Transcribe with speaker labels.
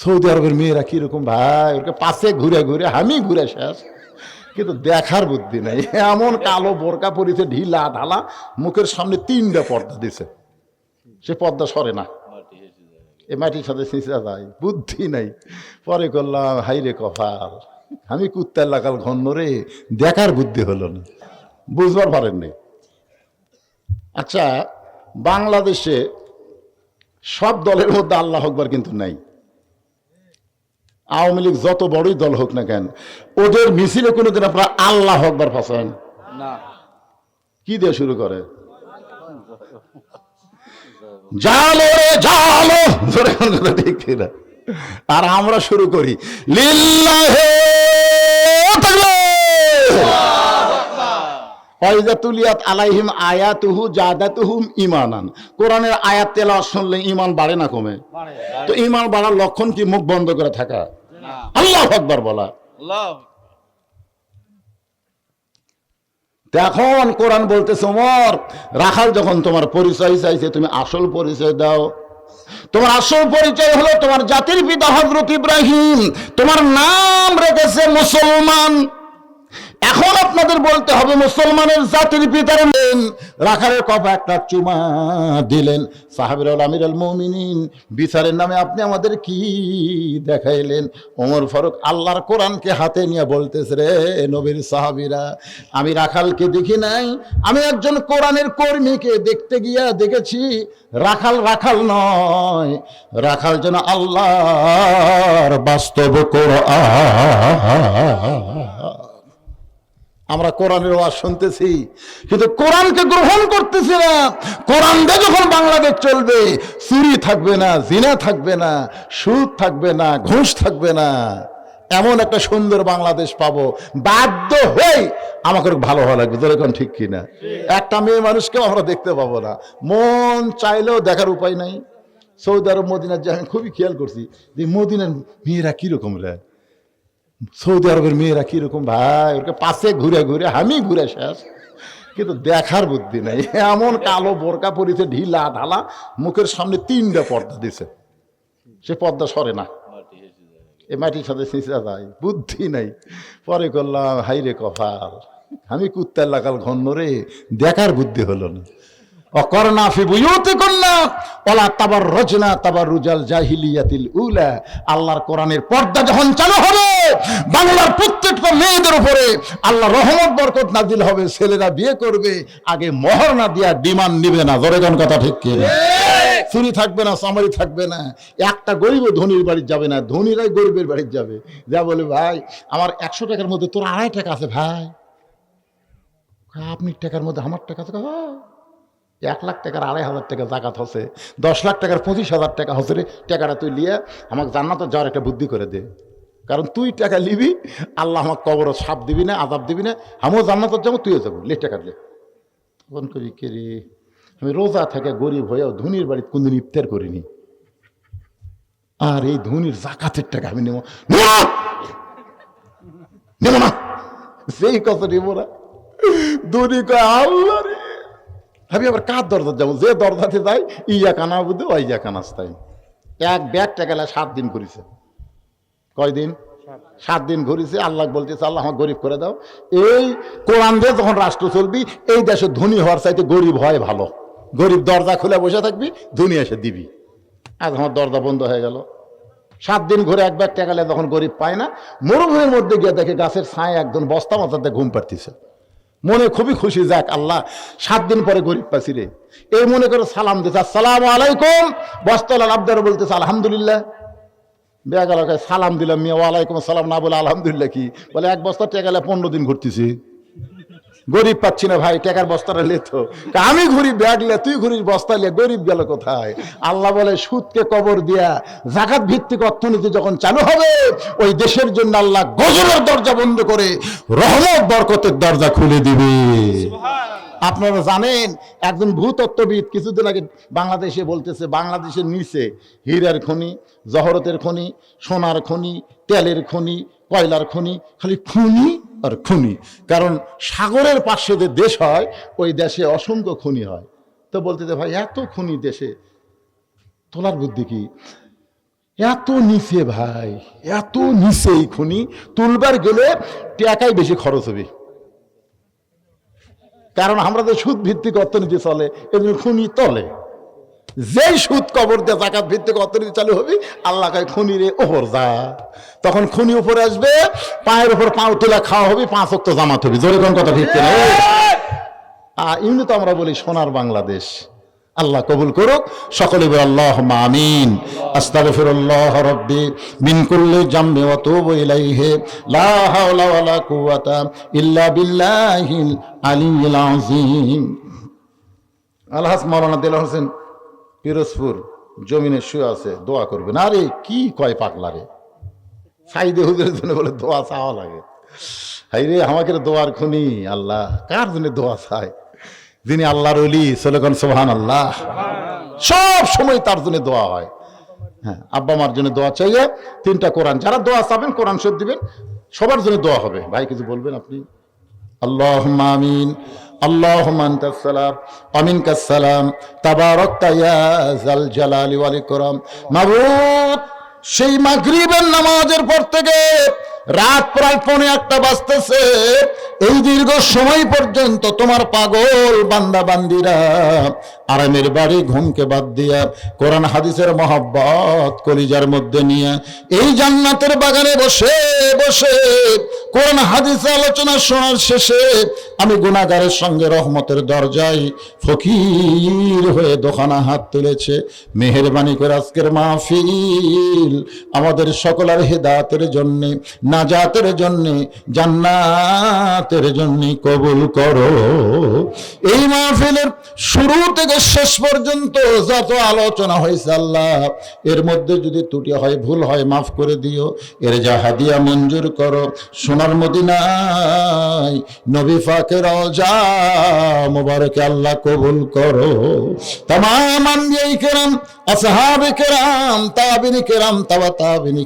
Speaker 1: Saudi আরবের মেয়েরা কীরকম, ভাই, ওকে পাশে ঘুরে ঘুরে আমি ঘুরে শেষ। কিন্তু দেখার বুদ্ধি নাই। এমন কালো বোরকা পরিছে, ঢিলা ঢালা, মুখের সামনে তিনটা পর্দা দিছে। সে পর্দা সরে না। এ মাটির সাথে সিঁচা যায়, বুদ্ধি নাই। পরে করলাম, হাইরে কপাল। আমি কুত্তার লাগাল ঘন্ন রে, দেখার বুদ্ধি হলো না। বুঝবার পারেননি আচ্ছা বাংলাদেশে সব দলের মধ্যে আল্লাহ হকবার কিন্তু নাই। আওয়ামী লীগ যত বড়ই দল হোক না কেন ওদের মিছিলে কোনোদিন আপনারা আল্লাহ আকবার ফাঁসান? কি দিয়ে শুরু করে? জালো রে জালো। কথা ঠিক কিনা। আর আমরা শুরু করি লিল্লাহে তাকবীর! ওয়াইজা তুলিয়াত আলাইহিম আয়াতুহু জাদাতুহুম ইমানান কোরআনের আয়াত তেলাওয়াত শুনলে ইমান বাড়ে না কমে? তো ইমান বাড়ার লক্ষণ কি? মুখ বন্ধ করে থাকা। আল্লাহ। আকবর বলা। এখন কোরআন বলতেছে ওমর রাখাল যখন তোমার পরিচয় চাইছে তুমি আসল পরিচয় দাও। তোমার আসল পরিচয় হলো তোমার জাতির পিতা হজরত ইব্রাহিম। তোমার নাম রেখেছে মুসলমান। এখন আপনাদের বলতে হবে মুসলমানের জাতির পিতার নেন রাখালের কপা একটা চুমা দিলেন। সাহাবির আমির আল মমিনিন, বিচারের নামে আপনি আমাদের কি দেখাইলেন? ওমর ফারুক আল্লাহর কোরআনকে হাতে নিয়ে বলতেছে, রে নবীর সাহাবিরা, আমি রাখালকে দেখি নাই। আমি একজন কোরআনের কর্মীকে দেখতে গিয়া দেখেছি। রাখাল রাখাল নয়। রাখাল যেন আল্লাহর বাস্তব কোরআন আমরা কোরআনের ওয়াজ শুনতেছি, কিন্তু কোরআনকে গ্রহণ করতেছি না। কোরআন দিয়ে যখন বাংলাদেশ চলবে, চুরি থাকবে না, জিনা থাকবে না, সুদ থাকবে না, ঘুষ থাকবে না। এমন একটা সুন্দর বাংলাদেশ পাবো। বাধ্য হয়ে আমাকে ভালো হওয়া লাগবে। এখন ঠিক কিনা? একটা মেয়ে মানুষকেও আমরা দেখতে পাবো না। মন চাইলেও দেখার উপায় নাই। সৌদি আরব মদিনার যে আমি খুবই খেয়াল করছি যে মদিনার মেয়েরা কীরকম রে? সৌদি আরবের মেয়েরা কীরকম, ভাই, ওরকে পাশে ঘুরে ঘুরে আমি ঘুরে শেষ। কিন্তু দেখার বুদ্ধি নাই। এমন কালো বোরকা পরিছে, ঢিলা ঢালা, মুখের সামনে তিনটা পর্দা দিছে। সে পর্দা সরে না। এ মাটির সাথে সিঁচা যায়, বুদ্ধি নাই। পরে করলাম, হাইরে কপাল। আমি কুত্তার লাগাল ঘন্ন রে, দেখার বুদ্ধি হলো না। ওলা তাবার রুজাল কোরআনের পর্দা যখন চালু হবে, বাংলার প্রত্যেকটা মেয়েদের উপরে আল্লাহ হবে, ছেলেরা বিয়ে করবে, আগে মোহর না নিবে না। কথা চুরি থাকবে না সামারি থাকবে না। একটা গরিব ধনির বাড়ি যাবে না, ধনীরাই গরিবের বাড়ি যাবে। যা বলে, ভাই, আমার একশো টাকার মধ্যে তোর আড়াই টাকা আছে, ভাই। আপনি টাকার মধ্যে আমার টাকা আছে। এক লাখ টাকার আড়াই হাজার টাকা জাকাত হচ্ছে দশ লাখ টাকার পঁচিশ হাজার টাকা হচ্ছে রে, টাকাটা তুই লিয়ে আমাকে জান্নাত যাওয়ার একটা বুদ্ধি করে দে। কারণ তুই টাকা লিবি আল্লাহ আমাকে কবর সাপ দিবি না আজাব দিবি না, আমিও জান্নাত যাব, তুইও যাব, লে টাকা লে তখন করি কে রে, আমি রোজা থেকে গরিব হয়েও ধনির বাড়িতে কোনদিন ইফতার করিনি। আর এই ধনির জাকাতের টাকা আমি নেব নেব না! সেই কথা নেব না, ধনী কয়, আল্লাহ আবার কার দরজা যাব? যে দরজাতে যাই ইয়া কানা বুদ্ধি ওই ইয়া কানাস্তাই এক ব্যাগ টাকা সাত দিন ঘুরিছে। কয়দিন সাত দিন ঘুরিছে, আল্লাহ বলতেছে, আল্লাহ আমার গরিব করে দাও। এই কোরআন দিয়ে যখন রাষ্ট্র চলবি, এই দেশে ধনী হওয়ার চাইতে গরিব হয় ভালো। গরিব দরজা খুলে বসে থাকবি, ধনী এসে দিবি। আজ আমার দরজা বন্ধ হয়ে গেল। সাত দিন ঘুরে এক ব্যাগ টাকা যখন গরিব পায় না, মরুভূমির মধ্যে গিয়ে দেখে গাছের ছায় একজন বস্তা মাথাতে ঘুম পাড়তিছে। মনে খুবই খুশি, যাক, আল্লাহ সাত দিন পরে গরিব পাচ্ছি রে। এই মনে করে সালাম দিতে আসসালাম আলাইকুম। বস্তলাল আবদার বলতেছে, আলহামদুলিল্লাহ। বেগালকে সালাম দিলাম, মিয়া, ওয়ালাইকুম সালাম না বলে আলহামদুলিল্লাহ কি? বলে, এক বস্তা টেকালে পনেরো দিন ঘুরতেছি। গরিব পাচ্ছি না ভাই টাকার বস্তাটা লেতো আমি ঘুরি ব্যাগ লে তুই ঘুরিস বস্তা লে গরিব গেল কোথায়? আল্লাহ বলে সুদকে কবর দিয়া জাকাত ভিত্তিক অর্থনীতি যখন চালু হবে ওই দেশের জন্য আল্লাহ গজরের দরজা বন্ধ করে রহমত বরকতের দরজা খুলে দিবে। আপনারা জানেন একজন ভূতত্ত্ববিদ কিছুদিন আগে বাংলাদেশে বলতেছে বাংলাদেশের নিচে হীরার খনি জহরতের খনি সোনার খনি তেলের খনি কয়লার খনি খালি খনি আর খনি। কারণ সাগরের পাশে যে দেশ হয়, ওই দেশে অসংখ্য খনি হয়। তো বলতে যে ভাই, এত খনি দেশে, তোলার বুদ্ধি কি? এত নিচে ভাই, এত নিচে এই খুনি, তুলবার গেলে টাকাই বেশি খরচ হবে। কারণ আমরা তো সুদ ভিত্তিক অর্থনীতি চলে, এজন্য খুনি তলে। যেই সুদ কবর দিয়ে জাকাত ভিত্তিক অর্থনীতি চালু হবে আল্লাহ কয় খুনি রে ওপর যা। তখন খুনি উপরে আসবে পায়ের উপর পাও তোলা খাওয়া হবে পাঁচ অক্ত জামাত হবে। জোরে কোন কথা ঠিক কিনা? আহ, এমনি তো আমরা বলি সোনার বাংলাদেশ। আল্লাহ কবুল করুক। সকলে বলে আল্লাহ আমিন। আস্তাগফিরুল্লাহ রাব্বি মিন কুল্লি জামবি ওয়া তুবু ইলাইহি। লা হাওলা ওয়া লা কুওয়াতা ইল্লা বিল্লাহিল আলিয়্যিল আযীম। আলহাজ মাওলানা দিলওয়ার হোসেন পিরোজপুর জমিনে শুয়ে আছে, দোয়া করবেন। আরে, কি কয় পাগলা রে? সাইদে হুজুরের জন্য বলে দোয়া চাওয়া লাগে। হাই রে, আমাকে দোয়ার খুনি, আল্লাহ। কার জন্য দোয়া চায়? যিনি আল্লাহর অলি সোলেখন সোহান আল্লাহ সব সময় তার জন্য দোয়া হয়। হ্যাঁ আব্বা মার জন্য দোয়া চাইয়ে তিনটা কোরআন, যারা দোয়া চাবেন, কোরআন শোধ দিবেন, সবার জন্য দোয়া হবে। ভাই, কিছু বলবেন আপনি? আল্লাহ আমিন। মাবুদ সেই মাগরিবের নামাজের পর থেকে রাত প্রায় পনে একটা বাজতেছে। এই দীর্ঘ সময় পর্যন্ত তোমার পাগল বান্দা বান্দিরা আরামের বাড়ি ঘুমকে বাদ দিয়া কোরআন, হাদিসের মহব্বত কলিজার মধ্যে নিয়ে এই জান্নাতের বাগানে বসে বসে কোরআন, হাদিস আলোচনা শোনার শেষে আমি গুণাগারের সঙ্গে রহমতের দরজায় ফকির হয়ে দোকানা হাত তুলেছে। মেহরবানি করে আজকের মাহফিল আমাদের সকলের হেদাতের জন্য, নাজাতের জন্য, জান্নাতের জন্য কবুল করো। এই মাহফিলের শুরু থেকে শেষ পর্যন্ত যত আলোচনা হয়েছে আল্লাহ, এর মধ্যে যদি ত্রুটি হয়, ভুল হয়, মাফ করে দিও। এর যা হাদিয়া মঞ্জুর করো। সোনার মদিনায় নবী ফাকের যা মোবারকে আল্লাহ কবুল করো। তাম আসহাবে কেরাম তাবিনী কেরাম তাবা তাবিনী